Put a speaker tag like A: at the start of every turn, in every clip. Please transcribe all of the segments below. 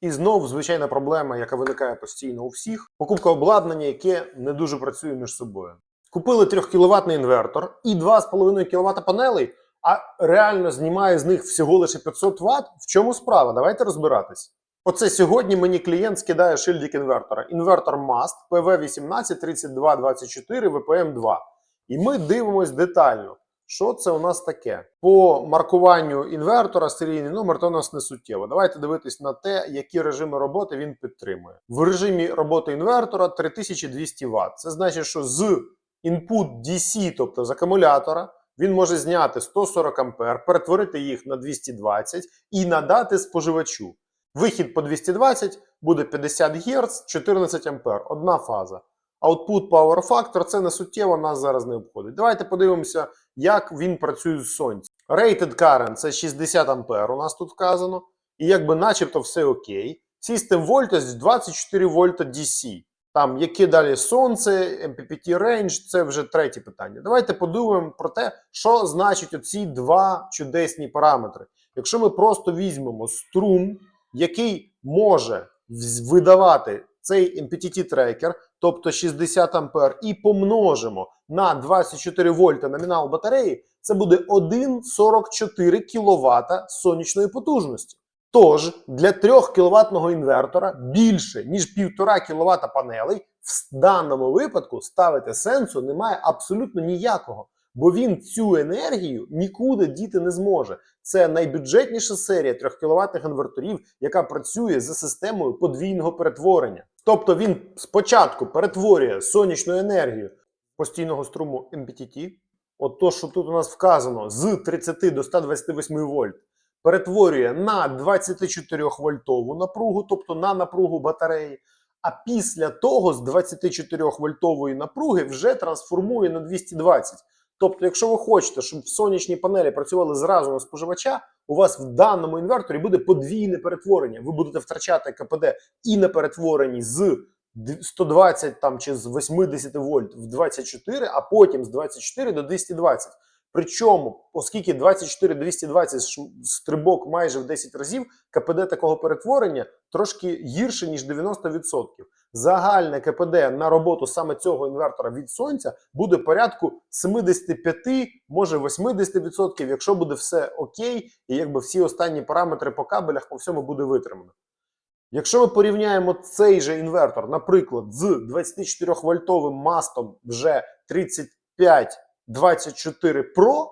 A: І знов звичайна проблема, яка виникає постійно у всіх: покупка обладнання, яке не дуже працює між собою. Купили 3 кВт інвертор і 2,5 кВт панелей, а реально знімає з них всього лише 500 Вт. В чому справа? Давайте розбиратись. Оце сьогодні мені клієнт скидає шильдик інвертора. Інвертор MAST PV18 3224 VPM 2. І ми дивимось детально. Що це у нас таке? По маркуванню інвертора серійний номер то у нас не суттєво. Давайте дивитись на те, які режими роботи він підтримує. В режимі роботи інвертора 3200 Вт. Це значить, що з input DC, тобто з акумулятора, він може зняти 140 А, перетворити їх на 220 і надати споживачу. Вихід по 220 буде 50 Гц, 14 А, одна фаза. Output Power Factor це не суттєво нас зараз не обходить. Давайте подивимося, як він працює з сонцем. Rated Current це 60 А у нас тут вказано. І якби начебто все окей. System Voltage 24 вольта DC. Там яке далі сонце, MPPT Range, це вже третє питання. Давайте подумаємо про те, що значать оці два чудесні параметри. Якщо ми просто візьмемо струм, який може видавати цей MPTT трекер, тобто 60 ампер, і помножимо на 24 вольта номінал батареї, це буде 1,44 кВт сонячної потужності. Тож для 3 кВт інвертора більше ніж 1,5 кВт панелей в даному випадку ставити сенсу немає абсолютно ніякого, бо він цю енергію нікуди діти не зможе. Це найбюджетніша серія 3 кВт інверторів, яка працює за системою подвійного перетворення. Тобто він спочатку перетворює сонячну енергію постійного струму MPTT, от то, що тут у нас вказано, з 30 до 128 вольт, перетворює на 24 вольтову напругу, тобто на напругу батареї. А після того з 24 вольтової напруги вже трансформує на 220. Тобто, якщо ви хочете, щоб сонячні панелі працювали зразу на споживача, у вас в даному інверторі буде подвійне перетворення. Ви будете втрачати КПД і на перетворенні з д- 120 там чи з 80 вольт в 24, а потім з 24 до 220. Причому, оскільки 24-220 ш- стрибок майже в 10 разів, КПД такого перетворення трошки гірше, ніж 90%. Загальне КПД на роботу саме цього інвертора від сонця буде порядку 75, може 80%, якщо буде все окей, і якби всі останні параметри по кабелях по всьому буде витримано. Якщо ми порівняємо цей же інвертор, наприклад, з 24 вольтовим мастом вже 3524 Pro,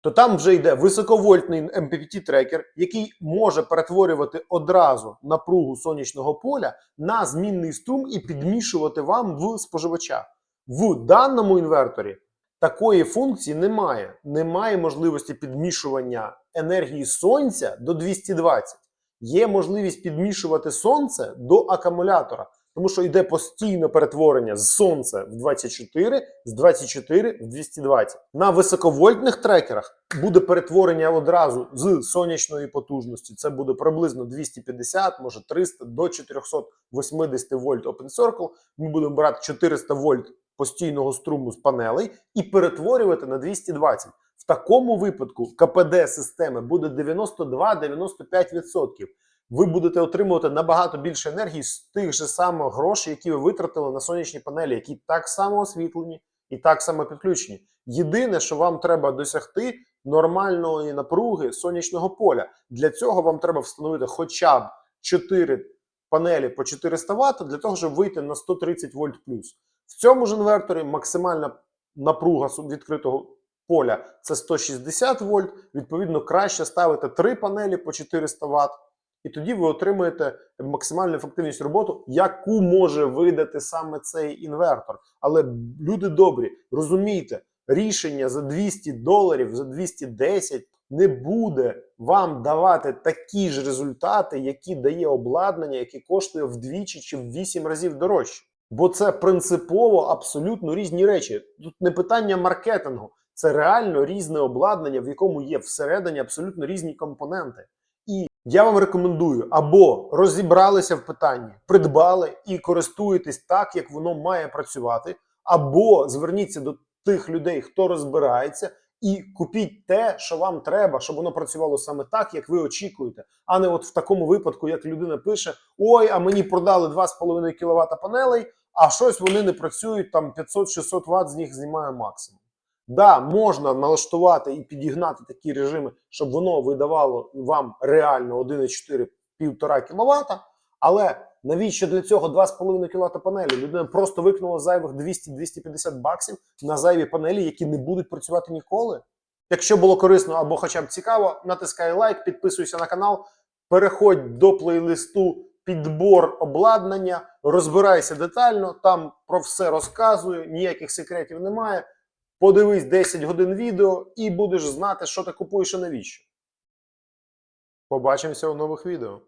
A: то там вже йде високовольтний MPPT трекер, який може перетворювати одразу напругу сонячного поля на змінний струм і підмішувати вам в споживача. В даному інверторі такої функції немає. Немає можливості підмішування енергії сонця до 220. Є можливість підмішувати сонце до акумулятора, тому що йде постійне перетворення з сонця в 24, з 24 в 220. На високовольтних трекерах буде перетворення одразу з сонячної потужності. Це буде приблизно 250, може 300 до 480 вольт Open Circle. Ми будемо брати 400 вольт постійного струму з панелей і перетворювати на 220. В такому випадку КПД системи буде 92-95%. Ви будете отримувати набагато більше енергії з тих же самих грошей, які ви витратили на сонячні панелі, які так само освітлені і так само підключені. Єдине, що вам треба досягти нормальної напруги сонячного поля. Для цього вам треба встановити хоча б 4 панелі по 400 Вт для того, щоб вийти на 130 вольт плюс. В цьому ж інверторі максимальна напруга відкритого поля це 160 вольт. Відповідно, краще ставити 3 панелі по 400 Вт, і тоді ви отримуєте максимальну ефективність роботи, яку може видати саме цей інвертор. Але люди добрі, розумійте, рішення за 200 доларів, за 210 не буде вам давати такі ж результати, які дає обладнання, яке коштує вдвічі чи в 8 разів дорожче. Бо це принципово абсолютно різні речі. Тут не питання маркетингу, це реально різне обладнання, в якому є всередині абсолютно різні компоненти. Я вам рекомендую або розібралися в питанні, придбали і користуєтесь так, як воно має працювати, або зверніться до тих людей, хто розбирається, і купіть те, що вам треба, щоб воно працювало саме так, як ви очікуєте, а не от в такому випадку, як людина пише: Ой, а мені продали 2,5 кВт панелей, а щось вони не працюють, там 500-600 Вт з них знімає максимум. Да, можна налаштувати і підігнати такі режими, щоб воно видавало вам реально 1,4 1,5 кВт, але навіщо для цього 2,5 кВт панелі? Людина просто викинула зайвих 200-250 баксів на зайві панелі, які не будуть працювати ніколи. Якщо було корисно або хоча б цікаво, натискай лайк, підписуйся на канал, переходь до плейлисту підбор обладнання, розбирайся детально, там про все розказую, ніяких секретів немає. Подивись 10 годин відео і будеш знати, що ти купуєш і навіщо. Побачимося у нових відео.